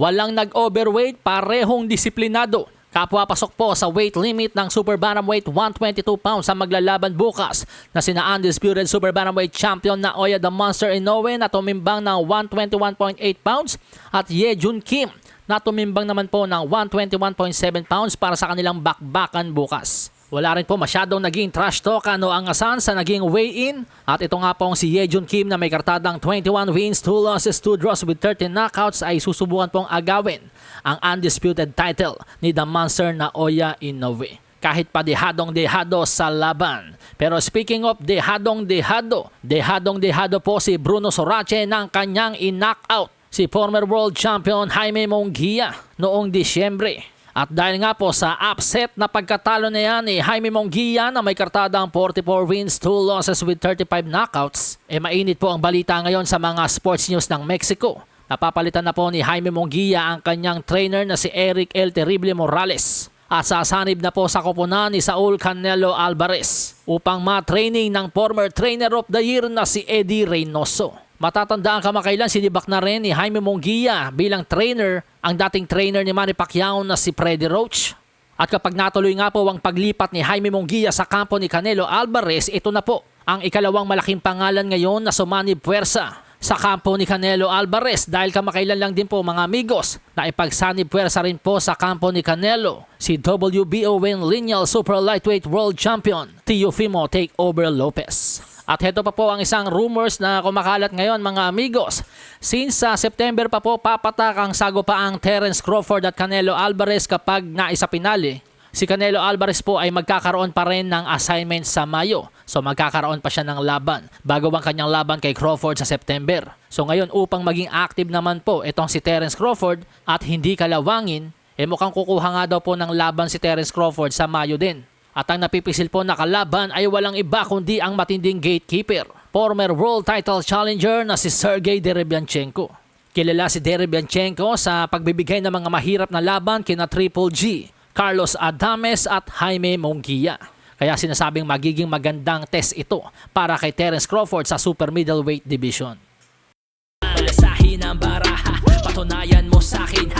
Walang nag-overweight, parehong disiplinado. Kapwa pasok po sa weight limit ng Super Bantamweight 122 pounds ang maglalaban bukas na sina undisputed Super Bantamweight champion na Oya the Monster Inoue na tumimbang ng 121.8 pounds at Ye Jun Kim na tumimbang naman po ng 121.7 pounds para sa kanilang bakbakan bukas. Wala rin po masyadong naging trash talk ano ang asan sa naging weigh-in. At ito nga pong si Yejun Kim na may kartadang 21 wins, 2 losses, 2 draws with 13 knockouts ay susubukan pong agawin ang undisputed title ni The Monster na Oya Inoue. Kahit pa dehadong-dehado sa laban. Pero speaking of dehadong-dehado, dehadong-dehado po si Bruno Sorache ng kanyang in-knockout si former world champion Jaime Mongia noong Disyembre. At dahil nga po sa upset na pagkatalo na yan ni Jaime Mongia na may kartadang 44 wins, 2 losses with 35 knockouts, eh mainit po ang balita ngayon sa mga sports news ng Mexico. Napapalitan na po ni Jaime Mongia ang kanyang trainer na si Eric El Terrible Morales. At sasanib na po sa koponan ni Saul Canelo Alvarez upang ma-training ng former trainer of the year na si Eddie Reynoso. Matatandaan kamakailan sinibak na rin ni Jaime Mongia bilang trainer ang dating trainer ni Manny Pacquiao na si Freddy Roach. At kapag natuloy nga po ang paglipat ni Jaime Mongia sa kampo ni Canelo Alvarez, ito na po ang ikalawang malaking pangalan ngayon na sumanib puwersa sa kampo ni Canelo Alvarez dahil kamakailan lang din po mga amigos na ipagsanib puwersa rin po sa kampo ni Canelo si WBO win lineal super lightweight world champion Teofimo Takeover Lopez. At heto pa po ang isang rumors na kumakalat ngayon mga amigos. Since sa September pa po papatak ang sagopaang Terence Crawford at Canelo Alvarez kapag naisa pinali. Si Canelo Alvarez po ay magkakaroon pa rin ng assignment sa Mayo. So magkakaroon pa siya ng laban bago ang kanyang laban kay Crawford sa September. So ngayon upang maging active naman po itong si Terence Crawford at hindi kalawangin, eh mukhang kukuha nga daw po ng laban si Terence Crawford sa Mayo din. At ang napipisil po na kalaban ay walang iba kundi ang matinding gatekeeper, former world title challenger na si Sergey Derebianchenko. Kilala si Derebianchenko sa pagbibigay ng mga mahirap na laban kina Triple G, Carlos Adames at Jaime Mongia. Kaya sinasabing magiging magandang test ito para kay Terence Crawford sa super middleweight division. Malasahin ang baraha, patunayan mo sa akin